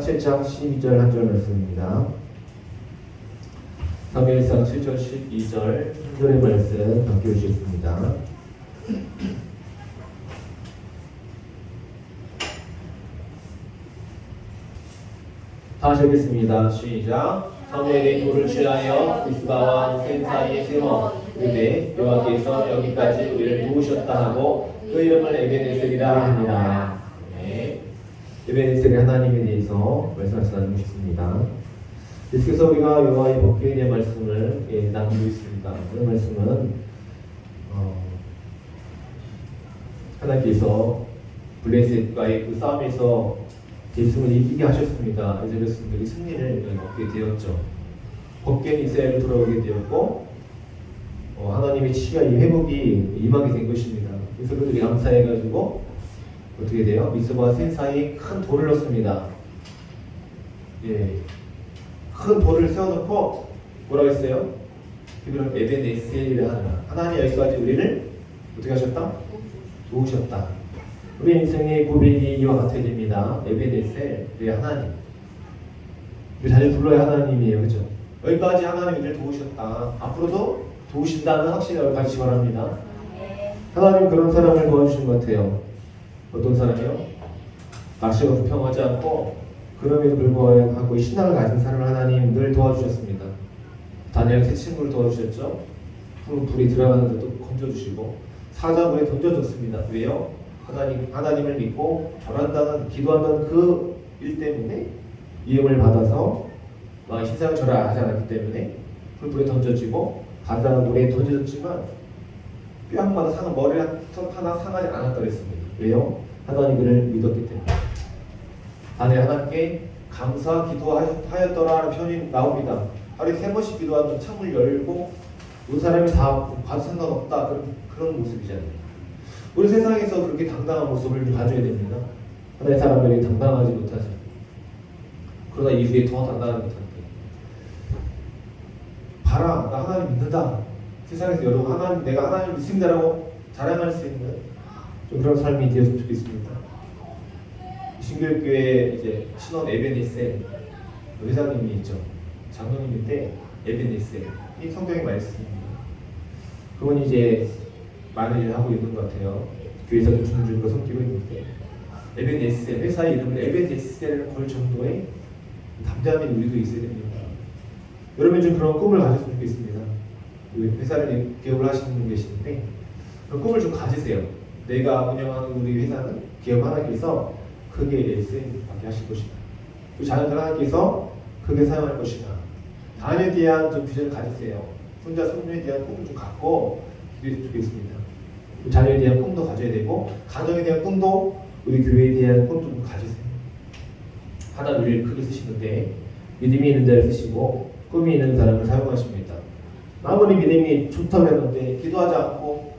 7장 12절 한 절 말씀입니다. 사무엘상 7절 12절 한 절의 말씀 주시겠습니다. 다시 읽겠습니다. 시작. 사무엘이 돌을 취하여 미스바와 센 사이에 세워 그때 여호와께서 여기까지 우리를 도우셨다 하고 그 이름을 에베네셀이라 합니다. 네. 에베네셀의 하나님에 대해서 말씀하시 나누고 싶습니다. 계속해서 우리가 여호와의 법궤에 대한 말씀을 예, 나누고 있습니다. 그 말씀은 어, 하나님께서 블레셋과의 그 싸움에서 예수님을 이기게 하셨습니다. 이제 그렇습니다. 승리를 얻게 되었죠. 법궤는 이스라엘로 돌아오게 되었고 어, 하나님의 치유와 이 회복이 임하게 된 것입니다. 그래서 그들이 감사해가지고 어떻게 돼요? 미스바와 센 사이에 큰 돌을 넣습니다. 예, 큰 돌을 세워놓고 뭐라고 했어요? 이거는 에베네셀이라 하나. 하나님 여기까지 우리를 어떻게 하셨다? 도우셨다. 우리 인생의 고백이 이와 같아야 됩니다. 에베네셀, 우리 하나님. 우리 자주 불러야 하나님이에요, 그죠? 여기까지 하나님 우리를 도우셨다. 앞으로도 도우신다는 확신을 가지시 바랍니다. 하나님 그런 사람을 도와주신 것 같아요. 어떤 사람이요? 낚시가 불평하지 않고 그럼에도 불구하고 신앙을 가진 사람을 하나님 늘 도와주셨습니다. 다니엘 세 친구를 도와주셨죠. 불- 불이 들어가는 데도 건져주시고 사자굴에 던져줬습니다. 왜요? 하나님 하나님을 믿고 절한다는 기도한다는 그 일 때문에 이음을 받아서 어, 신상을 절하지 않았기 때문에 불불에 던져지고 바다물에 던져졌지만 뼈마다 상한 머리 하나 상하지 않았다 그랬습니다. 왜요? 하나님 그를 믿었기 때문에. 아내 하나님께 감사 기도하였더라는 표현이 나옵니다. 하루에 세 번씩 기도하면 창문 열고 온 사람이 다 봐도 상관없다 그런 그런 모습이잖아요. 우리 세상에서 그렇게 당당한 모습을 가져야 됩니다. 하나의 사람들이 당당하지 못하죠. 그러나 이후에 더 당당하지 못한대. 봐라, 나 하나님 믿는다. 세상에서 여러분 하나님 내가 하나님 믿습니다라고 자랑할 수 있는 좀 그런 삶이 되었으면 좋겠습니다. 신결교회 이제 신원 에베네셀 회장님이 있죠. 장로님인데 에베네셀 이 성경의 말씀입니다. 그분이 이제 많은 일을 하고 있는 것 같아요. 교회에서도 중중으로 섬기고 있는데 에베네셀 회사의 이름을 에베네셀을 걸 정도의 담대함이 우리도 있어야 됩니다. 여러분 좀 그런 꿈을 가졌으면 좋겠습니다. 우리 회사를 기업을 하시는 분 계시는데 그런 꿈을 좀 가지세요. 내가 운영하는 우리 회사는 기업 하나님께서 크게 쓰임 받게 하실 것이다. 그 자녀들 하나님께서 크게 사용할 것이다. 자녀에 대한 좀 비전을 가지세요. 손자 손녀에 대한 꿈을 좀 갖고 기도했으면 좋겠습니다. 그 자녀에 대한 꿈도 가져야 되고 가정에 대한 꿈도 우리 교회에 대한 꿈도 좀 가지세요. 하나님을 크게 쓰시는데 믿음이 있는 자를 쓰시고 꿈이 있는 사람을 사용하십니다. 아무리 믿음이 좋다고 했는데 기도하지 않고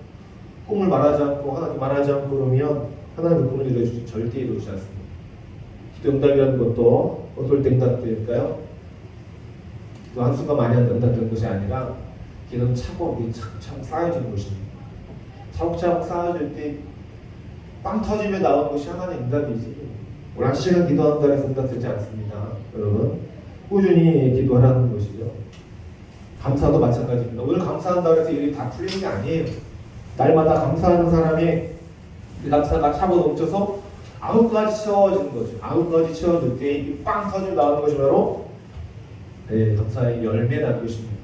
꿈을 말하지 않고 하나님 말하지 않고 그러면 하나님 그 꿈을 이루어주지 절대 이루어지지 않습니다. 기도 응답이라는 것도 어떨 때 응답될까요? 그 한순간 많이 응답되는 것이 아니라 기도는 차곡 차곡 쌓여지는 것입니다. 차곡차곡 쌓여질 때 빵 터지며 나오는 것이 하나님의 응답이지. 한 시간 기도한다고 해서 응답되지 않습니다. 여러분 꾸준히 기도하라는 것이죠. 감사도 마찬가지입니다. 오늘 감사한다고 해서 일이 다 풀리는 게 아니에요. 날마다 감사하는 사람의 그 감사가 차고 넘쳐서 아무까지 채워지는 거죠. 아무까지 채워질 때빵 터지고 나오는 것이 바로 네, 감사의 열매라는 것입니다.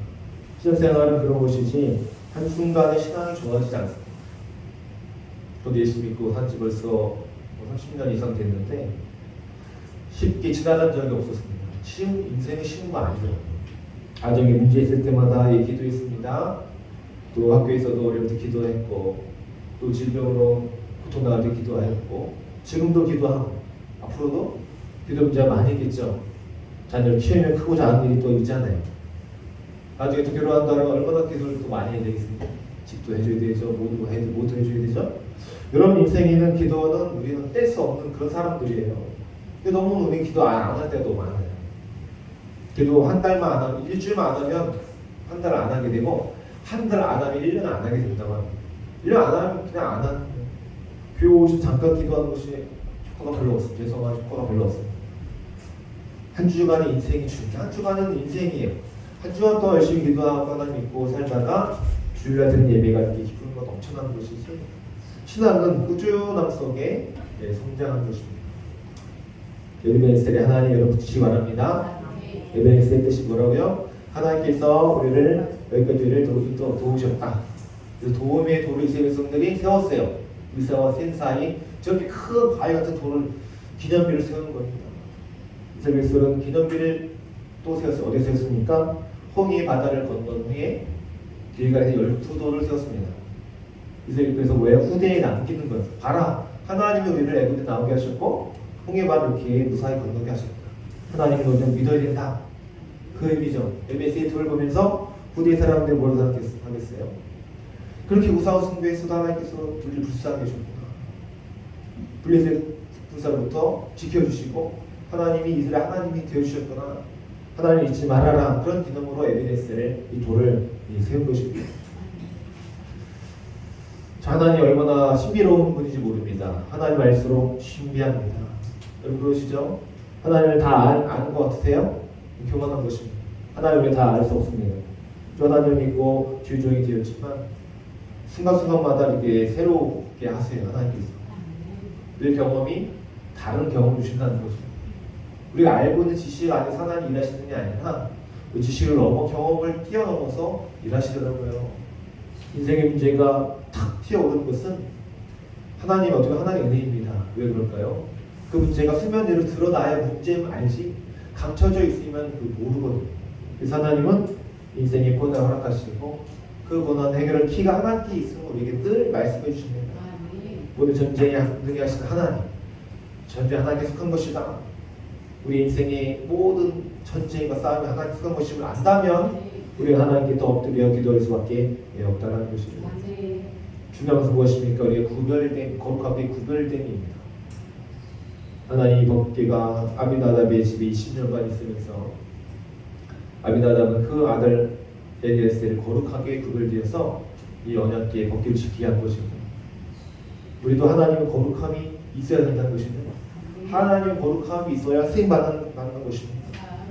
신앙생활은 그런 것이지 한순간에 신앙이 좋아지지 않습니다. 저도 예수 믿고 산지 벌써 뭐 30년 이상 됐는데 쉽게 지나간 적이 없었습니다. 쉬운 인생이 쉬운 거 아니죠. 가정에 문제 있을 때마다 예, 기도했습니다. 또 학교에서도 어려울 때 기도했고 또 질병으로 고통당할 때 기도했고 지금도 기도하고 앞으로도 기도 문제가 많이 있겠죠. 자녀를 키우면 크고 작은 일이 또 있잖아요. 나중에 또 결혼한다면 얼마나 기도를 또 많이 해야 되겠습니까? 집도 해줘야 되죠. 모두 해도 모두 해줘야 되죠. 여러분 인생에는 기도는 우리는 뗄 수 없는 그런 사람들이에요. 근데 너무 우리 기도 안 할 때도 많아요. 기도 한 달만 안 하면 일주일만 안 하면 한 달 안 하게 되고 한 달 안 하면 1년 안 하게 된다고 합니다. 1년 안 하면 그냥 안 하는 거예요. 교회 오시 잠깐 기도하는 것이 효과가 별로 없습니다. 죄송하지만 효과가 별로 없습니다. 한 주간의 인생이 중요해. 한 주간은 인생이에요. 한 주간 동안 열심히 기도하고 하나님 믿고 살다가 주일날 드는 예배가 이렇게 것 엄청난 것이지. 신앙은 꾸준함 속에 예, 성장하는 것입니다. 에베네셀에 하나님 여러분 붙이시기 바랍니다. 에베네셀의 뜻이 뭐라고요? 하나님께서 우리를 여기까지를 도, 도. 그래서 도움의 도를 이스라엘 백성들이 세웠어요. 미사와 센 사이 저렇게 큰 바위 같은 돌을 기념비를 세우는 겁니다. 이스라엘 백성은 기념비를 또 세웠어요. 어디에 세웠습니까? 홍해 바다를 건넌 후에 길가에서 열두 돌을 세웠습니다. 이스라엘 그래서 왜 후대에 남기는 거예요? 봐라 하나님이 우리를 애굽에 나오게 하셨고 홍해 바다를 이렇게 무사히 건너게 하셨다. 하나님을 우리는 믿어야 된다. 그 의미죠. MS의 돌을 보면서 후대 사람들이 뭘 생각하겠어요? 그렇게 우사와 승부에서도 하나님께서 우리를 불쌍히 해주셨구나. 블레셋 불사로부터 지켜주시고 하나님이 이스라엘 하나님이 되어주셨구나. 하나님 잊지 말아라. 그런 기념으로 에비데스를 이 돌을 세운 것입니다. 자, 하나님 얼마나 신비로운 분인지 모릅니다. 하나님 알수록 신비합니다. 여러분 그러시죠? 하나님을 다 아, 아는 것 같으세요? 교만한 것입니다. 하나님을 다 알 수 없습니다. 저 하나님을 믿고 주종이 되었지만 순간순간마다 이렇게 새롭게 하세요. 하나님께서. 늘 경험이 다른 경험을 주신다는 거죠. 우리가 알고 있는 지식 안에서 하나님 일하시는 게 아니라 그 지식을 넘어 경험을 뛰어넘어서 일하시더라고요. 인생의 문제가 탁 튀어오르는 것은 하나님 어떻게 하나님의 은혜입니다. 왜 그럴까요? 그 문제가 수면 위로 드러나야 문제는 알지 감춰져 있으면 그 모르거든요. 그래서 하나님은 인생의 고난을 허락하시고 그 고난 해결할 키가 하나님께 있으면 우리에게 늘 말씀해 주십니다. 모든 전쟁에 능하신 하나님, 전쟁 하나님께 속한 것이다. 우리 인생의 모든 전쟁과 싸움이 하나님께 속한 것임을 안다면 우리가 하나님께 더 엎드려 기도할 수밖에 없다는 것입니다. 중요한 것은 무엇입니까? 우리가 구별된 거룩하게 구별됨입니다. 하나님 법계가 아비나답의 집에 20년간 있으면서 아비나답은 그 아들 엘리에스를 거룩하게 구별되어서 이 언약계의 법계를 지키게 한 것입니다. 우리도 하나님의 거룩함이 있어야 된다는 것입니다. 하나님의 거룩함이 있어야 쓰임 받는, 받는 것입니다.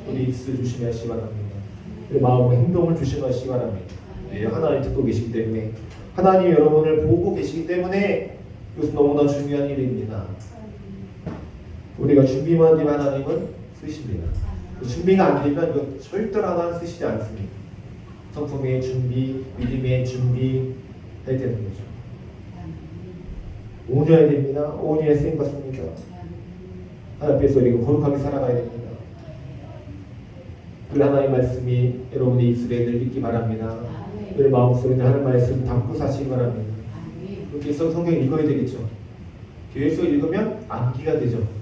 우리 입술 조심하시기 바랍니다. 우리 마음의 행동을 조심하시기 바랍니다. 네, 하나님 듣고 계시기 때문에 하나님 여러분을 보고 계시기 때문에 이것은 너무나 중요한 일입니다. 우리가 준비만 되면 하나님은 쓰십니다. 그 준비가 안 되면 이거 절대로 하나님 쓰시지 않습니다. 성품의 준비, 믿음의 준비 해야 되는 거죠. 온유해야 됩니다. 온유해 쓰임 받습니다. 하나님 앞에서 우리가 거룩하게 살아가야 됩니다. 우리 하나님 말씀이 여러분의 입술에 늘 있기 바랍니다. 늘 마음속에 하나님 말씀 담고 사시기 바랍니다. 해서 성경 읽어야 되겠죠. 교회에서 읽으면 암기가 되죠.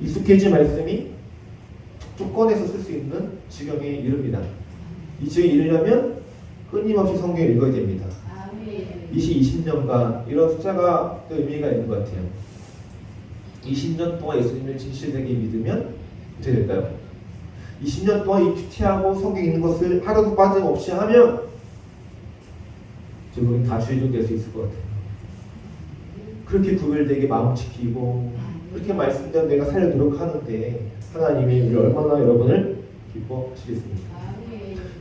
익숙해진 말씀이 꺼내서 쓸 수 있는 지경에 이릅니다. 이 지경에 이르려면 끊임없이 성경을 읽어야 됩니다. 20, 20년간 이런 숫자가 또 의미가 있는 것 같아요. 20년 동안 예수님을 진실되게 믿으면 어떻게 될까요? 20년 동안 이 큐티하고 성경 읽는 것을 하루도 빠짐없이 하면 지금 다 주의종 될수 있을 것 같아요. 그렇게 구별되게 마음 지키고 그렇게 말씀대로 내가 살려도록 하는데 하나님이 우리 얼마나 여러분을 기뻐하시겠습니까?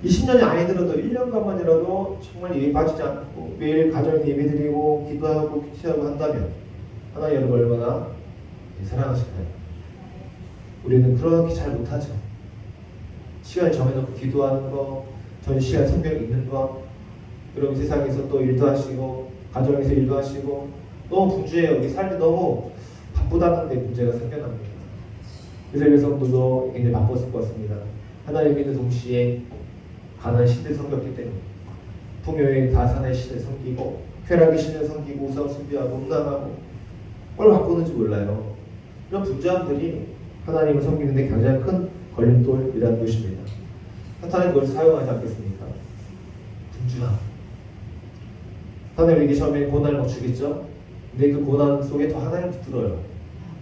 20년이 아니더라도 1년간만이라도 정말 예배 빠지지 않고 매일 가정에 예배드리고 기도하고 큐티하고 한다면 하나님 여러분 얼마나 사랑하실까요? 우리는 그렇게 잘 못하죠. 시간을 정해놓고 기도하는 거, 전 시간 성경 읽는 거, 여러분 세상에서 또 일도 하시고 가정에서 일도 하시고 너무 분주해요. 우리 삶이 너무 바쁘다는 데 문제가 생겨납니다. 그래서 여성들도 굉장히 바빴을 것 같습니다. 하나님 믿는 동시에 가난 시대 섬겼기 때문에 풍요의 다산의 시대 섬기고 쾌락의 시대 섬기고 우상 숭배하고 음란하고 뭘 바꾸는지 몰라요. 이런 분주함들이 하나님을 섬기는데 가장 큰 걸림돌이라는 것입니다. 사탄은 그걸 사용하지 않겠습니까? 분주함. 하나님 우리에게 처음에 고난을 막 주겠죠? 근데 그 고난 속에 더 하나님 붙들어요.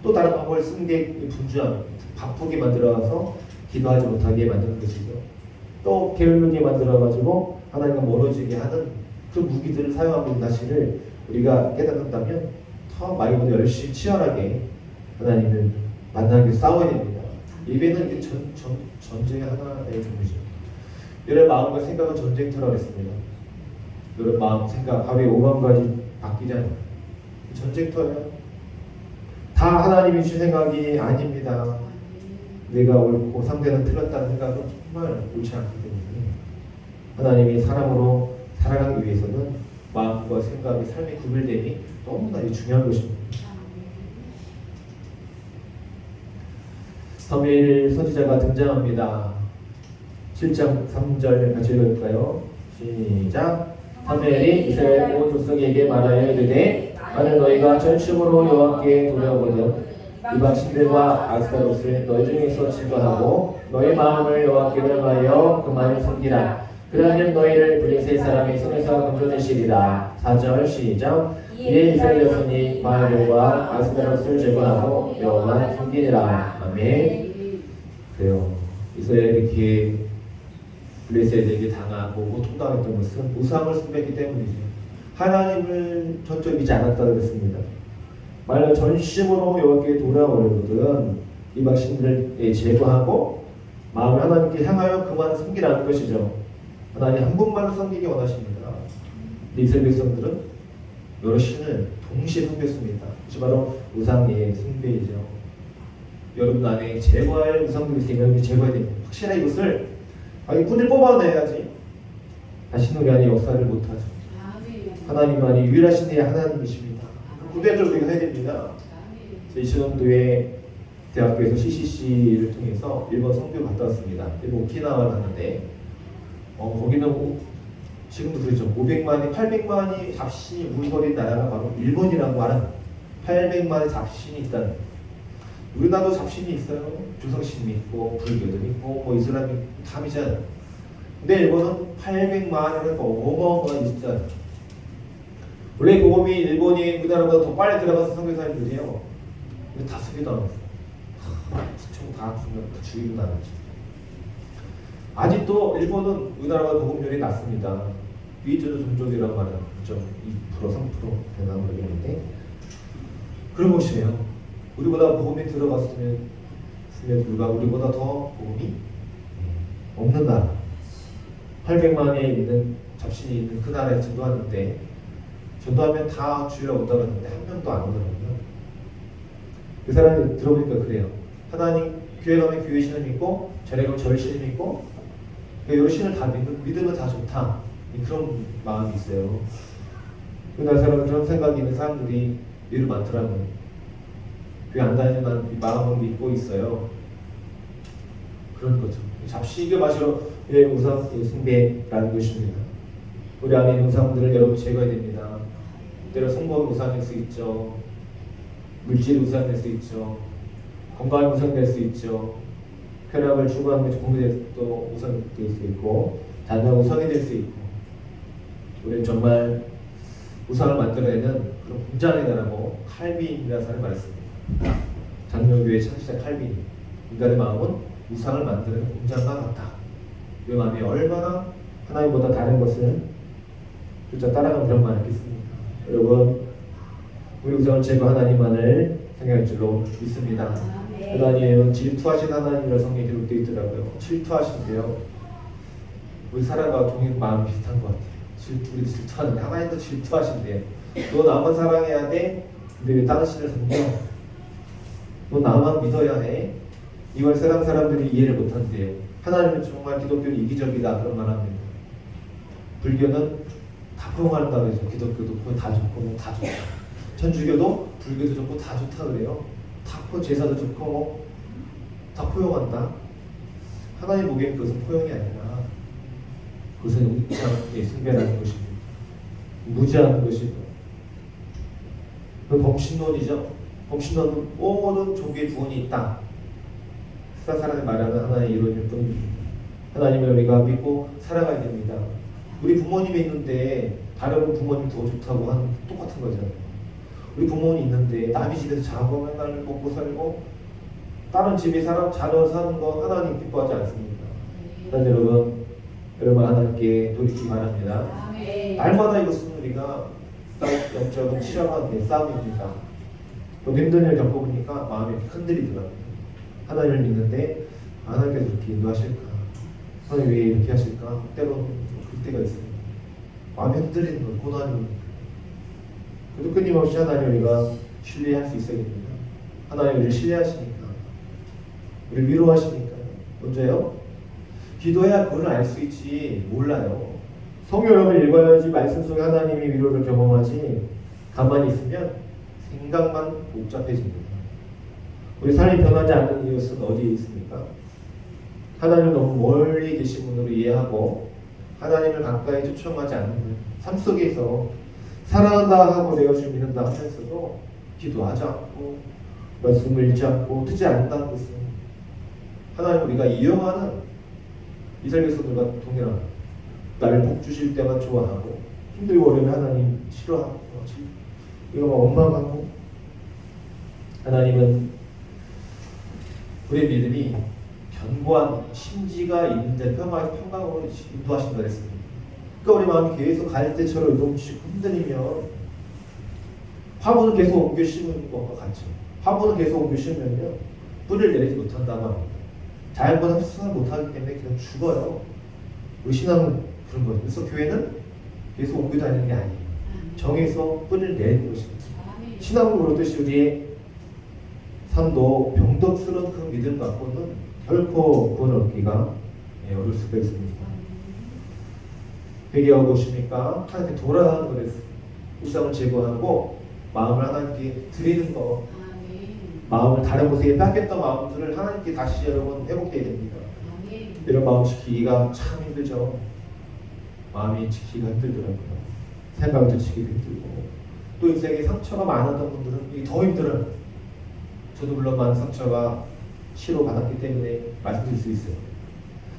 또 다른 방법을 쓰는 게 분주함. 바쁘게 만들어서 기도하지 못하게 만드는 것이죠. 또 게을르게 만들어가지고 하나님과 멀어지게 하는 그 무기들을 사용하고 있는 사실을 우리가 깨닫는다면 더 말보다 열심히 치열하게 하나님을 만나기 싸워야 됩니다. 예배는 전, 전, 전쟁의 하나의 종류죠. 여러분 마음과 생각은 전쟁터라고 했습니다. 여러분 마음, 생각, 하루에 5만 가지 바뀌잖아요. 전쟁터예요. 다 하나님이 주신 생각이 아닙니다. 내가 옳고 상대는 틀렸다는 생각은 정말 옳지 않기 때문에 하나님이 사람으로 살아가기 위해서는 마음과 생각의 삶의 구별됨이 너무나 중요한 것입니다. 사무엘 선지자가 등장합니다. 7장 3절 같이 읽을까요? 시작. 사무엘이 이스라엘 온 족속에게 말하여 이르되 만일 너희가 전심으로 여호와께 돌아오거든 이방 신들과 아스타롯을 너희 중에서 제거하고 너희 마음을 여호와께로 향하여 그만을 섬기라. 그러면 너희를 블레셋 사람의 손에서 건져내시리라. 4절 시작. 이에 이스라엘 여손이 바알과 아스타롯을 제거하고 여호와만 섬기리라. 아멘. 그래요. 이스라엘이 이렇게 블레셋에게 당하고 고통당했던 것은 우상을 숭배했기 때문이죠. 하나님을 믿지 않았다 그랬습니다. 만약 전심으로 여호와께 돌아오려거든 이방 신들을 제거하고 마음을 하나님께 향하여 그만 섬기라는 것이죠. 하나님 한 분만 섬기기 원하십니다. 이스라엘 백성들은 여러 신을 동시에 섬겼습니다. 그것이 바로 우상의 숭배이죠. 여러분 안에 제거할 우상들이 있으면 제거해야 됩니다. 확실하게 이것을 아니 꾼을 뽑아내야지. 다시는 우리 안에 역사를 못하죠. 하나님만이 유일하신 의 하나님이십니다. 우리가 해야 됩니다. 제 20년도에 대학교에서 CCC를 통해서 일본 성교 갔다 왔습니다. 일본 오키나와를 갔는데 어, 거기는 오- 지금도 그렇죠. 500만이 800만이 잡신이 우거린 나라가 바로 일본이라고 하는 800만의 잡신이 있다는 우리나라도 잡신이 있어요. 조상신이 있고 불교도 있고 뭐 이슬람이 다 믿잖아요. 근데 일본은 800만이라는 어마어마한 진짜 원래 보험이 일본이 우리나라보다 더 빨리 들어가서 선교사님들이에요. 근데 다 쓰기도 안 했어. 총다 죽는 다 죽이고 나갔죠. 아직도 일본은 우리나라보다 보험률이 낮습니다. 비주류 종족이라고 말하는 9.2% 3% 되나 모르겠는데 그런 것이에요. 우리보다 보험이 들어갔으면 불구하고 우리보다 더 보험이 없는 나라 800만에 있는 잡신이 있는 그 나라에 전도하는데 전도하면 다 주의를 온다 그러는데 한 명도 안 오더라고요. 그 사람이 들어보니까 그래요. 하나님 교회 가면 교회 신을 믿고 절에 가면 절 신을 믿고 그 여러 신을 다 믿는 믿으면 다 좋다 그런 마음이 있어요. 그날 사람은 그런 생각이 있는 사람들이 의외로 많더라고요. 교회 안 다니지만 이 마음을 믿고 있어요. 그런 거죠. 잡식을 마시러 예, 우상 예, 숭배라는 것입니다. 우리 안에 있는 우상들을 여러분 제거해야 됩니다. 때로 성공 우상일 수 있죠. 물질 우상일 수 있죠. 건강 우상될 수 있죠. 쾌락을 추구하는 것이 공부도 우상이 될수 있고 자녀 우상이 될 수 있고 우리는 정말 우상을 만들어내는 그런 공장이다라고 칼빈이라는 사람이 말했습니다. 장로교회 창시자 칼빈 인간의 마음은 우상을 만드는 공장과 같다. 이 마음이 얼마나 하나님보다 다른 것을 진짜 따라가는 그런 말을 했습니다. 여러분 우리 우상을 제거 하나님만을 생각할 줄로 믿습니다. 하나님은 질투하신 하나님이라 성경에 기록되어 있더라고요. 질투하신대요. 우리 사람과 동일 마음 비슷한 것 같아요. 질투, 우리 질투하는데 하나님도 질투하신대요. 너 나만 사랑해야 돼? 근데 왜 다른 신을 섬겨? 너 나만 믿어야 해? 이걸 세상 사람들이 이해를 못한대요. 하나님은 정말 기독교는 이기적이다 그런 말합니다. 불교는 다 포용한다 그래서 기독교도 거의 다 좋고 뭐 다 좋다. 천주교도 불교도 좋고 다 좋다 그래요. 다 포, 제사도 좋고 뭐다 포용한다. 하나님 보기엔 그것은 포용이 아니라 그것은 우상의 숭배라는 것입니다. 무지하는 것이고 그 범신론이죠. 범신론은 모든 종교의 구원이 있다. 사람이 말하는 하나의 이론일 뿐입니다. 하나님을 우리가 믿고 살아가야 됩니다. 우리 부모님이 있는데 다른 부모님 더 좋다고 하는 똑같은 거잖아요. 우리 부모님 있는데 남의 집에서 자고 맨날 먹고 살고 다른 집에 사람 자녀 사는 거 하나님 기뻐하지 않습니다. 그래서 여러분 여러분 하나님께 돌이키기 바랍니다. 날마다 이것은 우리가 영적인 치열한 싸움입니다. 또 힘든 일 겪어보니까 마음이 흔들리더라고요. 하나님을 믿는데 하나님께서 이렇게 인도하실까? 하나님 왜 이렇게 하실까? 때로는 그 때가 있어요. 마음이 흔들리는 거 고난이 그래도 끊임없이 하나님 우리가 신뢰할 수 있어야 됩니다. 하나님 우리를 신뢰하시니까 우리를 위로하시니까 먼저요 기도해야 그걸 알 수 있지 몰라요. 성경을 읽어야지 말씀 속에 하나님이 위로를 경험하지 가만히 있으면 생각만 복잡해집니다. 우리 삶이 변하지 않는 이유는 어디에 있습니까? 하나님을 너무 멀리 계신 분으로 이해하고 하나님을 가까이 초청하지 않는 삶 속에서 사랑한다 하고 내가 주를 믿는다 하면서도 기도하지 않고 말씀을 읽지 않고 듣지 않는다는 것은 하나님 우리가 이용하는 이 삶에서 누가 동일합니다. 나를 복 주실 때만 좋아하고 힘들고 어려우면 하나님 싫어하고 이거 막 원망하고 하나님은 우리의 믿음이 견고한 심지가 있는 데 평강, 평강으로 인도하신다 그랬습니다. 그러니까 우리 마음이 계속 갈대처럼 요동치고 흔들리면 화분을 계속 옮겨 심은 것과 같죠. 화분을 계속 옮겨 심으면요 뿌리를 내리지 못한다고 합니다. 자연보다 흡수를 못하기 때문에 그냥 죽어요. 우리 신앙은 그런 거죠. 그래서 교회는 계속 옮겨 다니는 게 아니에요. 정해서 뿌리를 내는 것입니다. 신앙으로 그렇듯이 우리의 삶도 병덕스러운 그 믿음 갖고는 결코 구원 얻기가 예, 어려울 수가 있습니다. 회개하고 오십니까? 하나님께 돌아가는 거랬어요. 우상을 제거하고 마음을 하나님께 드리는 거 마음을 다른 곳에 뺏겼던 마음들을 하나님께 다시 여러분 회복돼야 됩니다. 이런 마음 지키기가 참 힘들죠. 마음이 지키기가 힘들더라고요. 생각도 지키기 힘들고 또 인생에 상처가 많았던 분들은 더 힘들어요. 저도 물론 많은 상처가 치료 받았기 때문에 말씀드릴 수 있어요.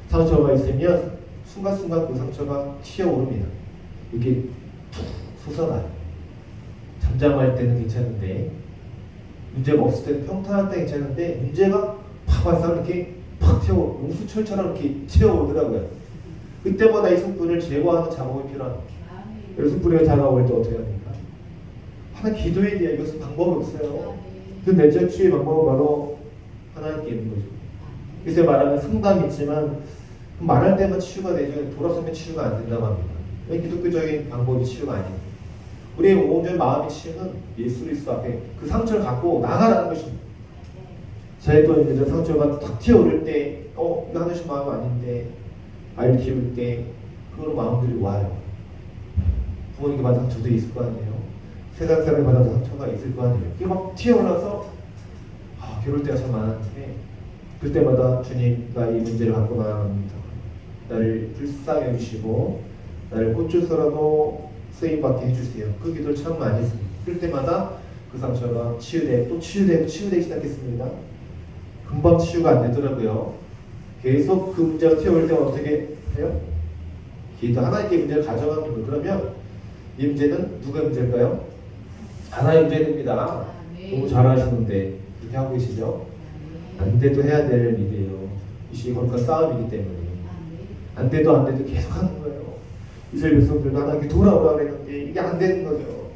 상처가 있으면 순간순간 그 상처가 튀어오릅니다. 이렇게 툭 솟아나요. 잠잠할 때는 괜찮은데 문제가 없을 때는 평탄할 때 괜찮은데 문제가 팍 와서 이렇게 팍 튀어 용수철처럼 이렇게 튀어오더라고요. 그때마다 이 숯불을 제거하는 작업이 필요합니다. 그래서 숯불이 다가올 때 어떻게 합니까? 하나 기도해야 돼요. 이것은 방법이 없어요. 그 내적 치유의 방법은 바로 하나님께 있는 거죠. 그래서 말하는 상담이 있지만 말할 때만 치유가 되죠. 돌아서면 치유가 안 된다고 합니다. 왜 기독교적인 방법이 치유가 아니에요. 우리의 온전 마음의 치유는 예수 그리스도 앞에 그 상처를 갖고 나가라는 것입니다. 저희도 이제 저 상처가 탁 튀어오를 때, 어, 이거 하나씩 마음 아닌데, 아이를 키울 때, 그런 마음들이 와요. 부모님께 받은 상처도 있을 거 아니에요. 세상 사람이 받은 상처가 있을 거 아니에요. 이게 막 튀어올라서, 아, 괴로울 때가 참 많았는데, 그때마다 주님, 나 이 문제를 갖고 나갑니다. 나를 불쌍히 해주시고, 나를 꽃주서라도 쓰임받게 해주세요. 그 기도를 참 많이 했습니다. 그럴 때마다 그 상처가 치유되고 또 치유되고 치유되기 시작했습니다. 금방 치유가 안 되더라고요. 계속 그 문제가 튀어올 때면 어떻게 해요? 기도 하나님께 문제를 가져가는 거예요. 그러면 이 문제는 누구의 문제일까요? 하나의 문제입니다. 너무 잘하시는데 그렇게 하고 계시죠? 안 돼도 해야 될 일이에요. 이 시기 거룩한 싸움이기 때문에 안 돼도 안 돼도 계속 하는 거예요. 이스라엘 백성들도 하나님께 돌아오라 그랬는데 이게 안 되는 거죠.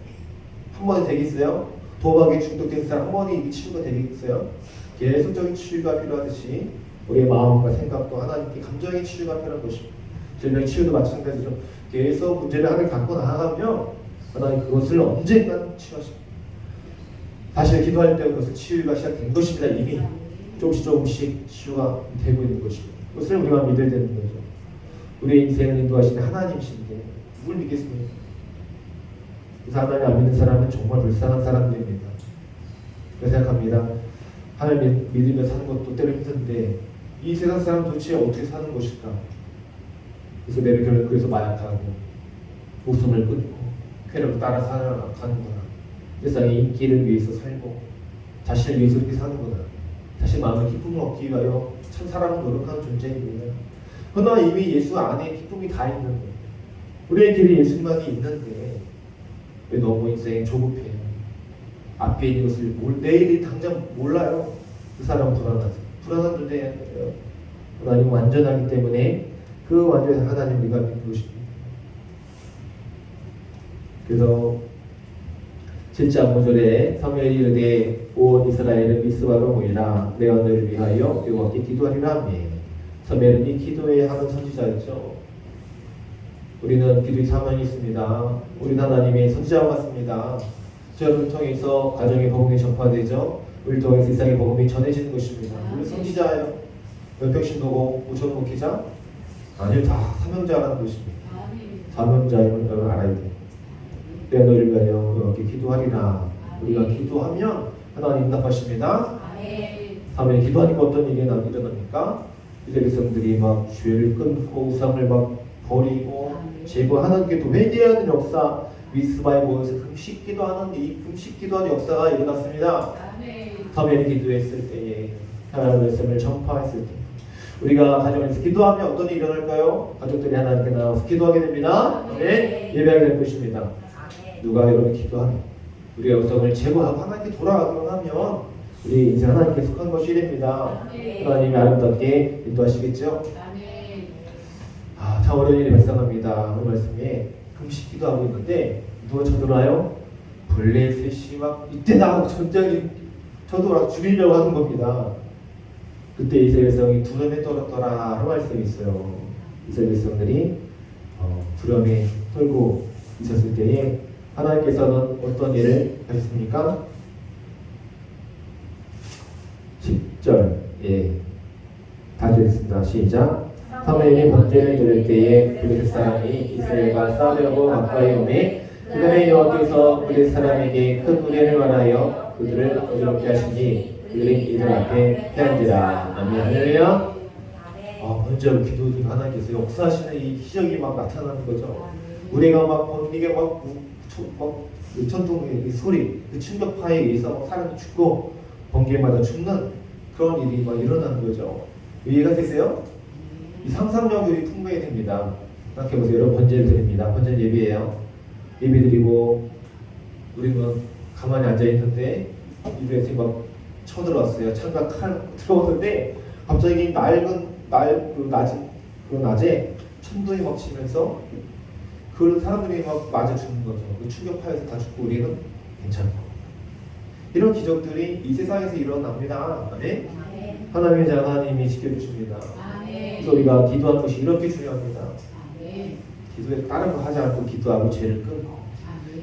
한 번에 되겠어요? 도박에 중독된 사람 한 번에 치유가 되겠어요? 계속적인 치유가 필요하듯이 우리의 마음과 생각도 하나님께 감정의 치유가 필요한 것입니다. 질병 치유도 마찬가지로 계속 문제를 하나님 갖고 나아가면 하나님 그것을 언젠간 치유하십니다. 사실 기도할 때 그것은 치유가 시작된 것입니다. 이미 조금씩 조금씩 치유가 되고 있는 것입니다. 그것을 우리가 믿어야 되는 거죠. 우리의 인생을 인도하시는 하나님이신데 누굴 믿겠습니까? 그래서 하나님 안 믿는 사람은 정말 불쌍한 사람들입니다. 그래서 생각합니다. 하나님 믿으며 사는 것도 때로 힘든데 이 세상 사람 도대체 어떻게 사는 것일까? 그래서 결국 그래서 마약하고 목숨을 끊고 쾌락을 따라 살아가는구나. 세상의 인기를 위해서 살고 자신을 위해서 이렇게 사는구나. 자신 마음의 기쁨을 얻기 위하여 참 사람은 노력하는 존재입니다. 그러나 이미 예수 안에 기쁨이 다 있는데 우리의 길에 예수만이 있는데 왜 너무 인생 조급해요? 앞에 있는 것을 몰, 내일이 당장 몰라요. 그 사람은 불안하죠. 불안한 존재예요. 하나님 완전하기 때문에 그 완전한 하나님 우리가 믿는 것입니다. 그래서 7장 5절에 사무엘이 이르되 온 이스라엘은 미스바로 모이라 내가 너를 위하여 여호와께 기도하리라 하며 사무엘은 이 기도에 하는 선지자였죠. 우리는 기도의 사명이 있습니다. 우리 하나님의 선지자와 같습니다. 저를 통해서 가정의 복음이 전파되죠. 우리 통해 세상의 복음이 전해지는 것입니다. 우리 선지자예요. 연평신도고 우천 목회자 아니요 다 사명자라는 것입니다. 사명자임을 여러분 알아야 돼요. 내가 너를 위하여 여호와께 기도하리라. 우리가 기도하면 하나님 응답하십니다. 다음에 기도하니까 어떤 일이 나- 일어납니까? 이제 백성들이 막 죄를 끊고 우상을 막 버리고 제거 하나님께 도 회개하는 역사 미스바에 모여서 금식 기도하는 이 금식 기도하는 역사가 일어났습니다. 사무엘이 기도했을 때에 하나님의 말씀을 전파했을 때 우리가 가정에서 기도하면 어떤 일이 일어날까요? 가족들이 하나님께 나와서 기도하게 됩니다. 네, 예배하게 될 것입니다. 누가 여러분 기도하면 우리의 역성을 제거하고 하나님께 돌아가기만 하면 우리 인생 하나님께 속한 것이 됩니다. 하나님이 아름답게 인도하시겠죠? 아, 참 어려운 일이 발생합니다. 오늘 말씀에 금식 기도하고 있는데 누가 쳐들어와요? 블레셋이 막 이때 나하고 전쟁이 쳐들어와 죽이려고 하는 겁니다. 그때 이스라엘 백성이 두려움에 떨었더라 하는 말씀이 있어요. 이스라엘 백성들이 어, 두려움에 떨고 있었을 때에 하나님께서는 어떤 일을 하셨습니까? 10절. 예. 다시 읽습니다. 시작. 사무엘이 번제를 드릴 때에 블레셋 사람이 이스라엘과 싸우려고 가까이 오매 그들의 여호와께서 블레셋 사람에게 큰 무리를 말하여 그들을 어지럽게 하시니 그들이 이들 앞에 패한지라. 아멘. 할렐루야. 아 번제로 기도 중 하나님께서 역사하시는 이 기적이 막 나타나는 거죠. 우리가 막 번개가 막, 막그 천둥의 이 소리 그 충격파에 의해서 막 사람이 죽고 번개마다 죽는 그런 일이 막 일어나는 거죠 이해가 되세요? 이 상상력이 풍부해야 됩니다. 생각해보세요. 여러분 번제를 드립니다. 번제 예비예요. 예비 드리고 우리는 가만히 앉아있는데 입에서 막 쳐들어왔어요. 창가 칼 들어오는데 갑자기 낡은 날 그 낮은 그 낮에 천둥이 막 치면서 그 사람들이 막 맞아 죽는 거죠. 그 충격파에서 다 죽고 우리는 괜찮고 이런 기적들이 이 세상에서 일어납니다. 네? 하나님의 자 하나님이 지켜주십니다. 그래서 우리가 기도하는 것이 이렇게 중요합니다. 기도에 다른 거 하지 않고 기도하고 죄를 끊고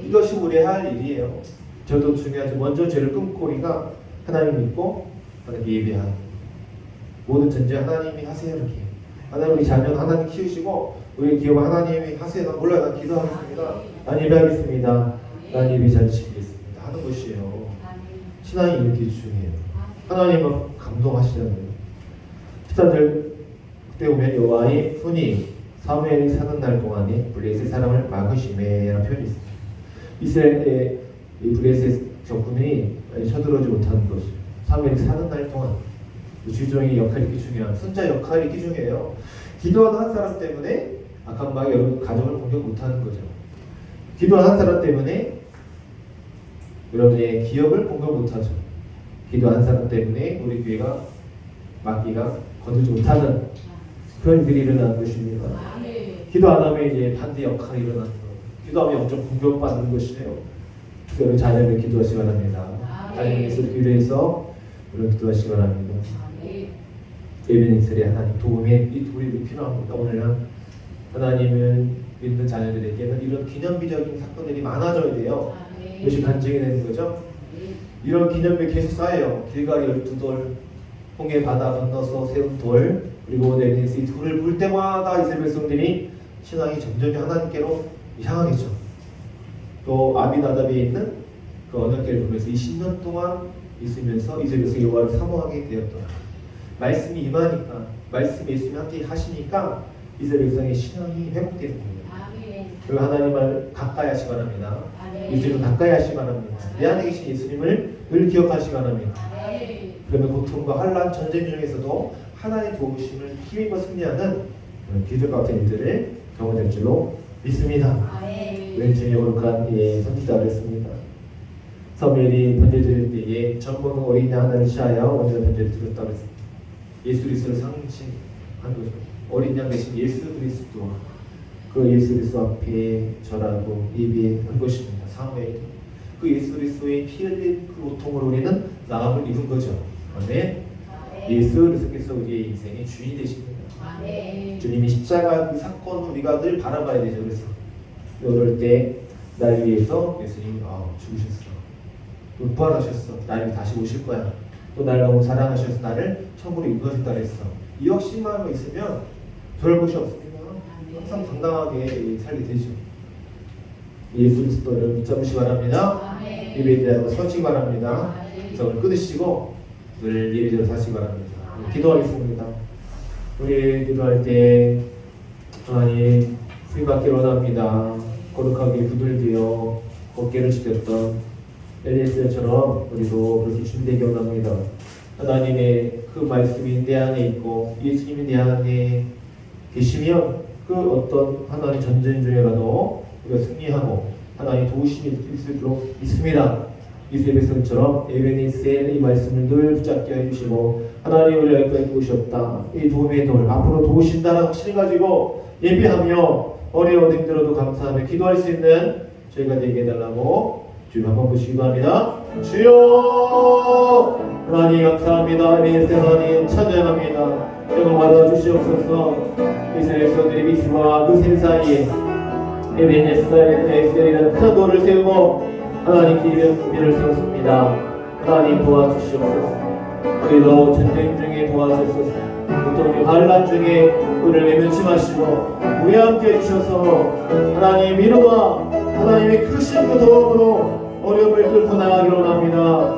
이것이 우리의 할 일이에요. 저도 중요하지 먼저 죄를 끊고 우리가 하나님 믿고 하나님 예배하는 모든 전제 하나님이 하세요 이렇게 하나님 우리 자녀는 하나님 키우시고 우리 기업 하나님이 하세요. 난 몰라요. 난 기도하겠습니다. 난 예배하겠습니다. 난 예배 잘 지키겠습니다. 하는 것이에요. 신앙이 이렇게 중요해요. 하나님은 감동하시잖아요. 기사들 그때 오면 여호와의 손이 사무엘이 사는 날 동안에 블레셋 사람을 막으심에라는 표현이 있습니다. 이스라엘의 이 블레셋 적군이 쳐들어오지 못하는 것이 사무엘이 사는 날 동안 그 주종의 역할이 이렇게 중요한 선자 역할이 중요해요. 기도하는 한 사람 때문에 아칸마가 여러분 가정을 공격 못하는 거죠. 기도하는 한 사람 때문에 여러분의 기업을 공격 못하죠. 기도하는 사람 때문에 우리 교회가 막기가 건들지 못하는 그런 일이 일어나는 것입니다. 기도 안 하면 이제 반대 역할이 일어나는 거. 기도하면 영적 공격받는 것이에요. 여러분 자녀를 기도하시기 바랍니다. 자녀에서 기도해서 여러분 기도하시기 바랍니다. 예배는 이스라엘 하나님 도움에 이 도움이 필요합니다. 오늘은 하나님은 믿는 자녀들에게는 이런 기념비적인 사건들이 많아져야 돼요. 이것이 간증이 되는 거죠. 이런 기념비 계속 쌓여요. 길가리 열두 돌, 홍해 바다 건너서 세운 돌, 그리고 내리스 이 돌을 볼 때마다 이스라엘 백성들이 신앙이 점점 하나님께로 향하겠죠. 또 아비나답에 있는 그 언약궤를 보면서 20년 동안 있으면서 이스라엘 백성이 여호와를 사모하게 되었더라. 말씀이 임하니까 말씀이 예수님 함께 하시니까 이스라엘 백성의 신앙이 회복되는 거예요. 그리고 하나님을 가까이 하시기 바랍니다. 예수님을 가까이 하시기 바랍니다. 내 안에 계신 예수님을 늘 기억하시기 바랍니다. 그러면 고통과 환란 전쟁 중에서도 하나님의 도우심을 힘입어 승리하는 기적 같은 일들을 경험될 줄로 믿습니다. 왼쪽에 거룩한 예, 선지자 그랬습니다. 사무엘이 번제 드릴 때에 전번 어린 양 하나를 취하여 먼저 번제를 드렸다고 했습니다. 예수 그리스도를 상징한 거죠. 어린 양 대신 예수 그리스도 그 예수 그리스도 앞에 절하고 예배한 것입니다. 사무엘이 그그 예수 그리스도의 피 흘린 그 고통으로 우리는 나음을 입은 거죠. 아멘. 예수 그리스도께서 우리의 인생의 주인이 되십니다. 주님이 십자가 그 사건 우리가 늘 바라봐야 되죠. 그래서 이럴 때 날 위해서 예수님이 아, 죽으셨어. 또 부활하셨어. 나를 다시 오실 거야. 또 나를 너무 사랑하셔서 나를 천국으로 인도하셨다 그랬어. 이 확신만 있으면 별 것이 없습니다. 항상 당당하게 살게 되죠. 예수 그리스도를 붙잡으시기 바랍니다. 예배드리고 서시기 바랍니다. 오늘 끊으시고 늘 예배대로 사시기 바랍니다. 기도하겠습니다. 우리 기도할 때 하나님 수임받기 원합니다. 거룩하게 부들되어 어깨를 지켰던 엘리스처럼 우리도 그렇게 준비되기 원합니다. 하나님의 그 말씀이 내 안에 있고 예수님이 내 안에 계시면 그 어떤 하나님 전쟁 중에라도 우리가 승리하고 하나님 도우심이 있을수록 있습니다. 이스라엘 백성처럼 에베네스의 이 말씀을 늘 붙잡게 해주시고 하나님 우리 여기까지 도우셨다. 이 도움의 돌 앞으로 도우신다는 확신을 가지고 예배하며 어려워 힘들어도 감사하며 기도할 수 있는 저희가 되게 해달라고 주님 한번 보시기 바랍니다. 주여 하나님 감사합니다. 에베네스 하나님 찬양합니다. 영광 받아 주시옵소서 이스라엘 백성들이 미스와 그샘 사이에 에베네스라는 큰 돌을 세우고 하나님 기름 구비를 세웠습니다. 하나님 도와주시옵소서. 우리도 전쟁 중에 도와주소서. 고통 환란 중에 우리를 외면치 마시고 우리 함께 해주셔서 하나님 위로와 하나님의 크신 그 도움으로 어려움을 뚫고 나가기로 합니다.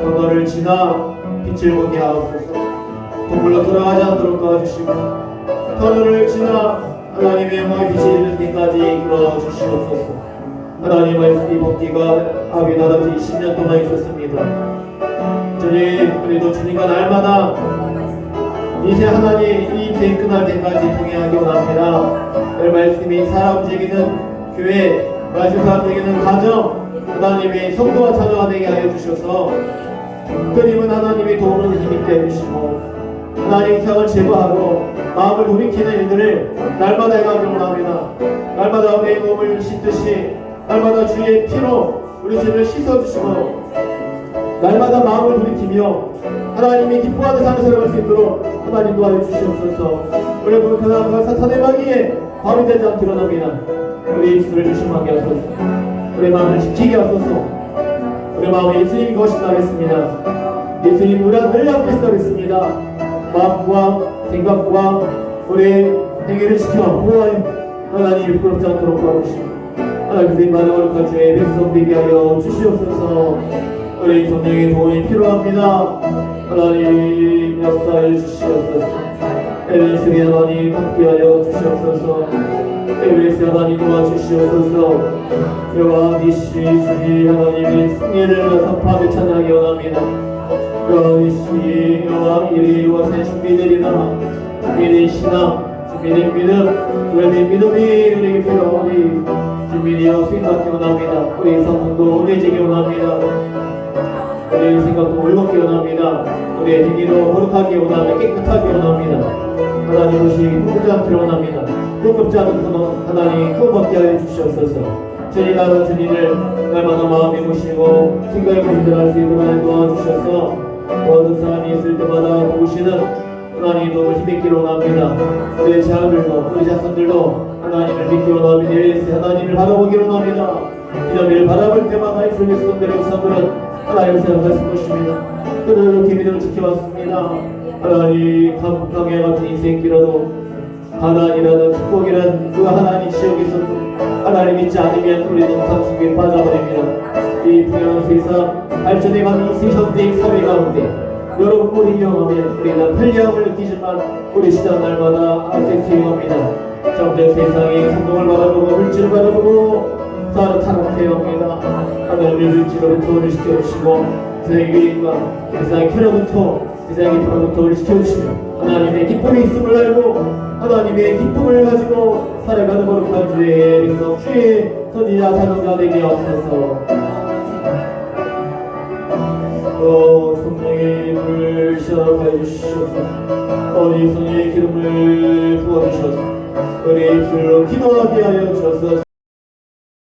번호를 지나 빛을 보게 하옵소서. 동물로 돌아가지 않도록 도와주시고 터널을 지나 하나님의 이를 때까지 이끌어 주시옵소서. 하나님 말씀이 복기가 아비 나라지 20년 동안 있었습니다. 주님 우리도 주님과 날마다 이제 하나님 이 인생 끝날 때까지 동행하기 원합니다. 그 말씀이 사람 움직이는 교회, 말씀 사람 움직이는 가정, 하나님의 성도와 자녀가 되게 하여 주셔서 끊임은 하나님의 도움을 힘있게 해주시고 하나님 상을 제거하고 마음을 돌이키는 일들을 날마다 해가기 원합니다. 날마다 우리의 몸을 씻듯이 날마다 주의 피로 우리 죄를 씻어주시고 날마다 마음을 돌이키며 하나님이 기뻐하는 삶을 살아갈 수 있도록 하나님 도와주 주시옵소서. 우리 불편함과 사탄의 마귀에 밤이 되지 않게 일어납니다. 우리 입술을 조심하게 하소서. 우리 마음을 지키게 하소서. 우리 마음에 예수님이 거신다 했습니다. 예수님 우리 늘 앞에 있다 했습니다 마음과 생각과 우리 행위를 지켜 보호하여 하나님 부끄럽지 않도록 도와주시고 하나님 많은 어렵다 주의 백성 되게 하여 주시옵소서. 우리 성령의 도움이 필요합니다. 하나님 역사해 주시옵소서. 에베스리 하나님 함께하여 주시옵소서. 에베스 하나님 도와주시옵소서. 여호와 니시 주님 하나님의 승리를 선포하며 찬양하기 원합니다 니시 여호와 이리 이곳에 준비되리라 준비된 신앙 준비된 믿음 준비된 믿음이 우리에게 필요하니 준비되어 수행받기 원합니다 우리 성도 은혜지기 원합니다 우리의 생각도 올곧게 원합니다. 우리의 행위도 거룩하게 원하며 깨끗하게 원합니다. 하나님 옷이 꿈꾸지 않기를 원합니다. 꿈꾸지 그는 하나님 꿈먹게 하여 주시옵소서. 주님하는 주님을 날마다 마음에 모시고 생각에 힘들할 수 있도록 도와주셔서 모든 사람이 있을 때마다 보시는 하나님 너무 힘있기를 원합니다. 우리 자녀들도 우리 자손들도 하나님을 믿기를 원합니다. 예수 하나님을 바라보기를 원합니다. 이러미를 바라볼 때마다 이 주님의 손들의 역사들은 하나님 생각하실 것입니다. 그들을 기밀을 지켜왔습니다. 하나님 감강에 같은 인생길라도 가난이라는 축복이라는 그 하나님 지역에서 하나님 믿지 않으면 우리는 상속에 빠져버립니다. 이 세상 발전해가는 이 현대의 사회 가운데 여러분 우리 이용하면 우리는 편리함을 느끼지만 우리 시간 날마다 악생투용합니다. 점점 세상의 성공을 바라보고 물질을 바라보고 서로 타락해야 합니다. 하나님의 물질로부터 우리를 시켜주시고 세상의 유익과 세상의 쾌락부터 세상의 편로부터 우리를 시켜주시며 하나님의 기쁨이 있음을 알고 하나님의 기쁨을 가지고 살아가는 거룩한 주의 백성 주의 선지자 사명자 되게 하옵소서 어, 성령의 불을 시작하여 주시옵소서. 어디 성령의 기름을 부어주셔서 우리 입술로 기도하게 하여 주셔서